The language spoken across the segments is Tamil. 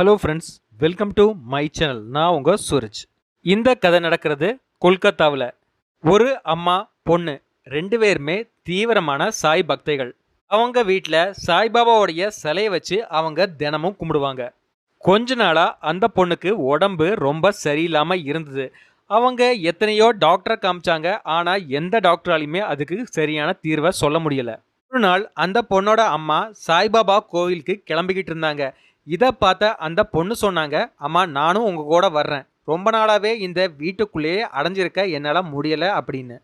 Hello friends welcome to my channel நான் உங்கள் சூரஜ். இந்த கதை நடக்கிறது கொல்கத்தாவில். ஒரு அம்மா பொண்ணு ரெண்டு பேருமே தீவிரமான சாய் பக்தைகள். அவங்க வீட்டில் சாய்பாபாவுடைய சிலையை வச்சு அவங்க தினமும் கும்பிடுவாங்க. கொஞ்ச நாளாக அந்த பொண்ணுக்கு உடம்பு ரொம்ப சரியில்லாமல் இருந்தது. அவங்க எத்தனையோ டாக்டரை காமிச்சாங்க. ஆனால் எந்த டாக்டராலையுமே அதுக்கு சரியான தீர்வை சொல்ல முடியல. ஒரு நாள் அந்த பொண்ணோட அம்மா சாய்பாபா கோவிலுக்கு கிளம்பிக்கிட்டு இருந்தாங்க. இதை பார்த்த அந்த பொண்ணு சொன்னாங்க அம்மா நானும் உங்கள் கூட வர்றேன். ரொம்ப நாளாகவே இந்த வீட்டுக்குள்ளேயே அடைஞ்சிருக்க என்னால் முடியலை அப்படின்னு.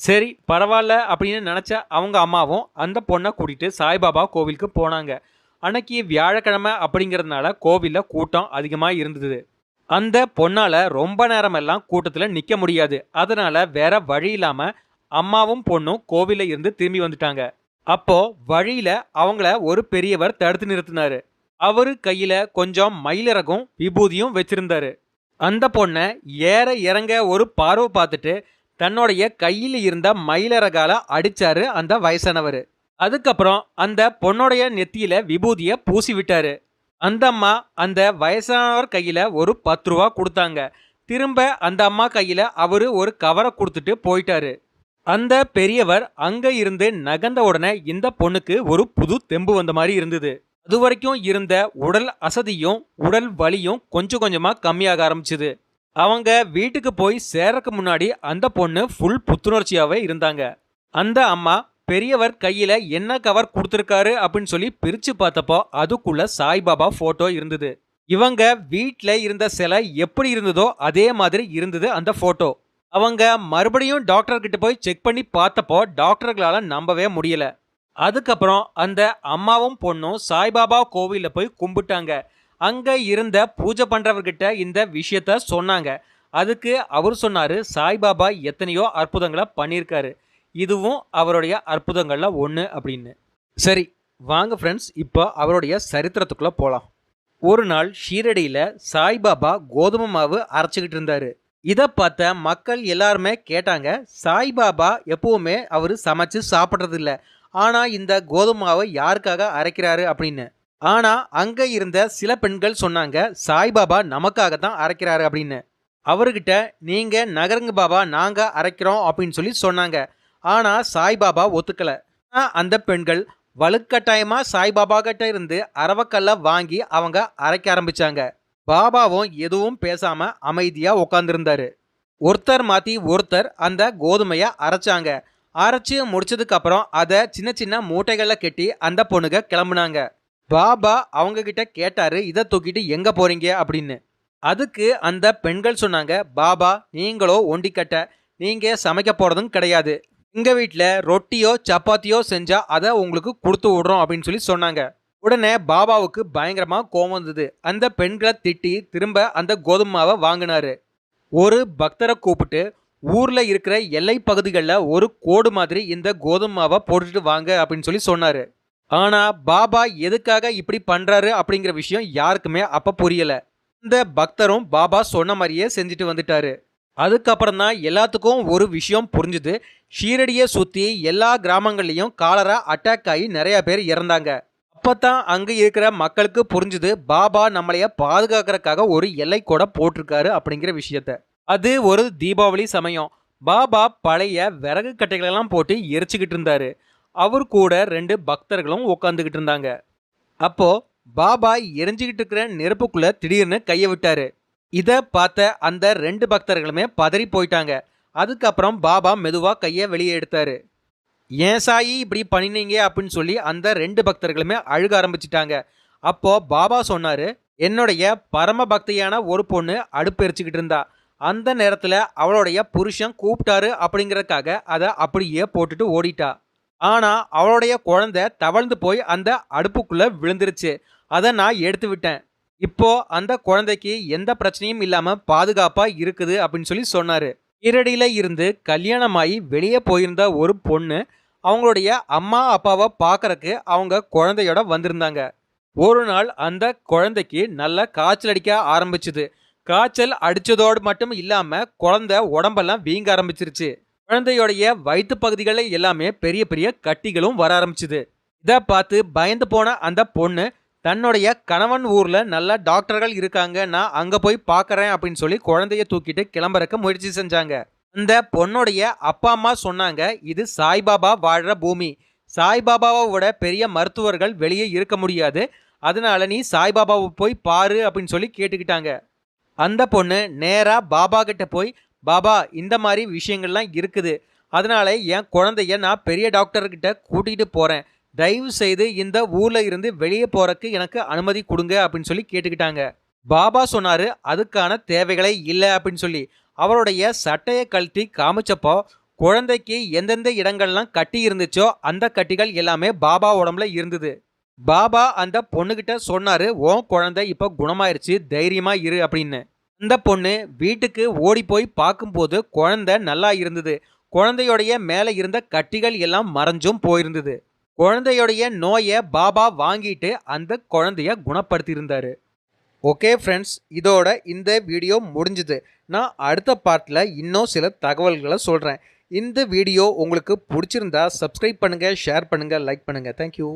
சரி பரவாயில்ல அப்படின்னு நினச்ச அவங்க அம்மாவும் அந்த பொண்ணை கூட்டிட்டு சாய்பாபா கோவிலுக்கு போனாங்க. அன்னைக்கு வியாழக்கிழமை அப்படிங்கிறதுனால கோவிலில் கூட்டம் அதிகமாக இருந்தது. அந்த பொண்ணால் ரொம்ப நேரமெல்லாம் கூட்டத்தில் நிற்க முடியாது. அதனால் வேற வழி இல்லாமல் அம்மாவும் பொண்ணும் கோவிலில் இருந்து திரும்பி வந்துட்டாங்க. அப்போது வழியில் அவங்கள ஒரு பெரியவர் தடுத்து நிறுத்தினாரு. அவரு கையில கொஞ்சம் மயிலிறகும் விபூதியும் வச்சிருந்தாரு. அந்த பொண்ணை ஏற இறங்க ஒரு பார்வை பார்த்துட்டு தன்னுடைய கையில் இருந்த மயிலிறகால அடிச்சாரு அந்த வயசானவர். அதுக்கப்புறம் அந்த பொண்ணோடைய நெத்தியில விபூதியை பூசி விட்டாரு அந்த அம்மா அந்த வயசானவர் கையில ஒரு பத்து ரூபா கொடுத்தாங்க. திரும்ப அந்த அம்மா கையில அவரு ஒரு கவரை கொடுத்துட்டு போயிட்டாரு. அந்த பெரியவர் அங்க இருந்து நகர்ந்த உடனே இந்த பொண்ணுக்கு ஒரு புது தெம்பு வந்த மாதிரி இருந்தது. அது வரைக்கும் இருந்த உடல் அசதியும் உடல் வலியும் கொஞ்சம் கொஞ்சமாக கம்மியாக ஆரம்பிச்சுது. அவங்க வீட்டுக்கு போய் சேரக்கு முன்னாடி அந்த பொண்ணு ஃபுல் புத்துணர்ச்சியாகவே இருந்தாங்க. அந்த அம்மா பெரியவர் கையில் என்ன கவர் கொடுத்துருக்காரு? அப்படின்னு சொல்லி பிரித்து பார்த்தப்போ அதுக்குள்ள சாய்பாபா ஃபோட்டோ இருந்தது. இவங்க வீட்டில் இருந்த சிலை எப்படி இருந்ததோ அதே மாதிரி இருந்தது அந்த ஃபோட்டோ அவங்க மறுபடியும் டாக்டர்கிட்ட போய் செக் பண்ணி பார்த்தப்போ டாக்டர்களால் நம்பவே முடியலை. அதுக்கப்புறம் அந்த அம்மாவும் பொண்ணும் சாய்பாபா கோவிலில் போய் கும்பிட்டாங்க. அங்கே இருந்த பூஜை பண்ணுறவர்கிட்ட இந்த விஷயத்த சொன்னாங்க. அதுக்கு அவர் சொன்னார் சாய்பாபா எத்தனையோ அற்புதங்களை பண்ணியிருக்காரு. இதுவும் அவருடைய அற்புதங்களில் ஒன்று அப்படின்னு. சரி வாங்க ஃப்ரெண்ட்ஸ் இப்போ அவருடைய சரித்திரத்துக்குள்ளே போகலாம் ஒரு நாள் ஷீரடியில் சாய்பாபா கோதுமை மாவு அரைச்சிக்கிட்டு இருந்தார். இதை பார்த்த மக்கள் எல்லாருமே கேட்டாங்க சாய்பாபா எப்போவுமே அவர் சமைச்சு சாப்பிட்றதில்ல. ஆனால் இந்த கோதுமாவை யாருக்காக அரைக்கிறாரு அப்படின்னு? ஆனால் அங்கே இருந்த சில பெண்கள் சொன்னாங்க சாய்பாபா நமக்காக தான் அரைக்கிறாரு அப்படின்னு. அவர்கிட்ட நீங்கள் நகருங்க பாபா நாங்கள் அரைக்கிறோம் அப்படின்னு சொல்லி சொன்னாங்க. ஆனால் சாய்பாபா ஒத்துக்கலை. அந்த பெண்கள் வலுக்கட்டாயமாக சாய்பாபா கிட்ட இருந்து அரவக்கல்லை வாங்கி அவங்க அரைக்க ஆரம்பிச்சாங்க. பாபாவும் எதுவும் பேசாமல் அமைதியாக உட்காந்துருந்தாரு ஒருத்தர் மாற்றி ஒருத்தர் அந்த கோதுமையை அரைச்சாங்க. அரைச்சு முடிச்சதுக்கு அப்புறம் அதை சின்ன சின்ன மூட்டைகளில் கட்டி அந்த பொண்ணுங்க கிளம்புனாங்க. பாபா அவங்க கிட்ட கேட்டாரு இதை தூக்கிட்டு எங்க போறீங்க? அப்படின்னு. அதுக்கு அந்த பெண்கள் சொன்னாங்க பாபா நீங்களோ ஒண்டிக்கட்டை நீங்க சமைக்க போறதும் கிடையாது. எங்க வீட்டில் ரொட்டியோ சப்பாத்தியோ செஞ்சா அதை உங்களுக்கு கொடுத்து விடுறோம் அப்படின்னு சொல்லி சொன்னாங்க. உடனே பாபாவுக்கு பயங்கரமா கோவம் வந்தது. அந்த பெண்களை திட்டி திரும்ப அந்த கோதுமாவை வாங்கினாரு. ஒரு பக்தரை கூப்பிட்டு ஊரில் இருக்கிற எல்லை பகுதிகளில் ஒரு கோடு மாதிரி இந்த கோதுமை மாவை போட்டுட்டு வாங்க அப்படின்னு சொல்லி சொன்னாரு. ஆனால் பாபா எதுக்காக இப்படி பண்ணுறாரு அப்படிங்கிற விஷயம் யாருக்குமே அப்போ புரியலை. இந்த பக்தரும் பாபா சொன்ன மாதிரியே செஞ்சுட்டு வந்துட்டாரு. அதுக்கப்புறம் தான் எல்லாத்துக்கும் ஒரு விஷயம் புரிஞ்சுது. ஷீரடியை சுற்றி எல்லா கிராமங்கள்லேயும் காலரா அட்டாக் ஆகி நிறையா பேர் இறந்தாங்க. அப்போ தான் அங்கே இருக்கிற மக்களுக்கு புரிஞ்சுது பாபா நம்மளைய பாதுகாக்கிறதுக்காக ஒரு எல்லை கூட போட்டிருக்காரு அப்படிங்கிற விஷயத்த. அது ஒரு தீபாவளி சமயம். பாபா பழைய விறகு கட்டைகளெல்லாம் போட்டு எரிச்சுக்கிட்டு இருந்தாரு. அவர் கூட ரெண்டு பக்தர்களும் உட்காந்துக்கிட்டு இருந்தாங்க. அப்போ பாபா எரிஞ்சுக்கிட்டு இருக்கிற நெருப்புக்குள்ள திடீர்னு கையை விட்டாரு. இதை பார்த்த அந்த ரெண்டு பக்தர்களுமே பதறி போயிட்டாங்க. அதுக்கப்புறம் பாபா மெதுவாக கையை வெளியே எடுத்தாரு. ஏன் சாயி இப்படி பண்ணினீங்க? அப்படின்னு சொல்லி அந்த ரெண்டு பக்தர்களுமே அழுக ஆரம்பிச்சிட்டாங்க. அப்போ பாபா சொன்னாரு என்னுடைய பரம பக்தியான ஒரு பொண்ணு அடுப்பு எரிச்சுக்கிட்டு இருந்தா. அந்த நேரத்தில் அவளுடைய புருஷன் கூப்பிட்டாரு அப்படிங்கிறதுக்காக அதை அப்படியே போட்டுட்டு ஓடிட்டா. ஆனால் அவளுடைய குழந்தை தவழ்ந்து போய் அந்த அடுப்புக்குள்ளே விழுந்துருச்சு. அதை நான் எடுத்து விட்டேன். இப்போ அந்த குழந்தைக்கு எந்த பிரச்சனையும் இல்லாமல் பாதுகாப்பாக இருக்குது அப்படின்னு சொல்லி சொன்னார். ஈரடியில் இருந்து கல்யாணமாகி வெளியே போயிருந்த ஒரு பொண்ணு அவங்களுடைய அம்மா அப்பாவை பார்க்கறக்கு அவங்க குழந்தையோட வந்திருந்தாங்க. ஒரு நாள் அந்த குழந்தைக்கு நல்லா காய்ச்சல் அடிக்க ஆரம்பிச்சுது. காய்ச்சல் அடித்ததோடு மட்டும் இல்லாமல் குழந்தை உடம்பெல்லாம் வீங்க ஆரம்பிச்சிருச்சு. குழந்தையோடைய வயிற்று பகுதிகளில் எல்லாமே பெரிய பெரிய கட்டிகளும் வர ஆரம்பிச்சுது. இதை பார்த்து பயந்து போன அந்த பொண்ணு தன்னுடைய கணவன் ஊரில் நல்ல டாக்டர்கள் இருக்காங்க. நான் அங்கே போய் பார்க்குறேன் அப்படின்னு சொல்லி குழந்தைய தூக்கிட்டு கிளம்புறக்க முயற்சி செஞ்சாங்க. அந்த பொண்ணுடைய அப்பா அம்மா சொன்னாங்க இது சாய்பாபா வாழ்கிற பூமி. சாய்பாபாவை விட பெரிய மருத்துவர்கள் வெளியே இருக்க முடியாது. அதனால நீ சாய்பாபாவை போய் பாரு அப்படின்னு சொல்லி கேட்டுக்கிட்டாங்க. அந்த பொண்ணு நேரா பாபா கிட்ட போய் பாபா இந்த மாதிரி விஷயங்கள்லாம் இருக்குது. அதனால என் குழந்தைய நான் பெரிய டாக்டர்கிட்ட கூட்டிகிட்டு போகிறேன் தயவு செய்து இந்த ஊரில் இருந்து வெளியே போகிறக்கு எனக்கு அனுமதி கொடுங்க அப்படின்னு சொல்லி கேட்டுக்கிட்டாங்க. பாபா சொன்னார் அதுக்கான தேவைகளே இல்லை அப்படின்னு சொல்லி. அவருடைய சட்டையை கழட்டி காமிச்சப்போ குழந்தைக்கு எந்தெந்த இடங்கள்லாம் கட்டி இருந்துச்சோ அந்த கட்டிகள் எல்லாமே பாபா உடம்புல இருந்தது. பாபா அந்த பொண்ணுகிட்ட சொன்னாரு ஓன் குழந்தை இப்போ குணமாயிருச்சு தைரியமா இரு அப்படின்னு. அந்த பொண்ணு வீட்டுக்கு ஓடி போய் பார்க்கும்போது குழந்தை நல்லா இருந்தது. குழந்தையோடைய மேலே இருந்த கட்டிகள் எல்லாம் மறைஞ்சும் போயிருந்தது. குழந்தையோடைய நோயை பாபா வாங்கிட்டு அந்த குழந்தைய குணப்படுத்தியிருந்தாரு. ஓகே ஃப்ரெண்ட்ஸ் இதோட இந்த வீடியோ முடிஞ்சுது. நான் அடுத்த பார்ட்டில் இன்னும் சில தகவல்களை சொல்கிறேன் இந்த வீடியோ உங்களுக்கு பிடிச்சிருந்தா சப்ஸ்கிரைப் பண்ணுங்கள் ஷேர் பண்ணுங்கள் லைக் பண்ணுங்கள் தேங்க்யூ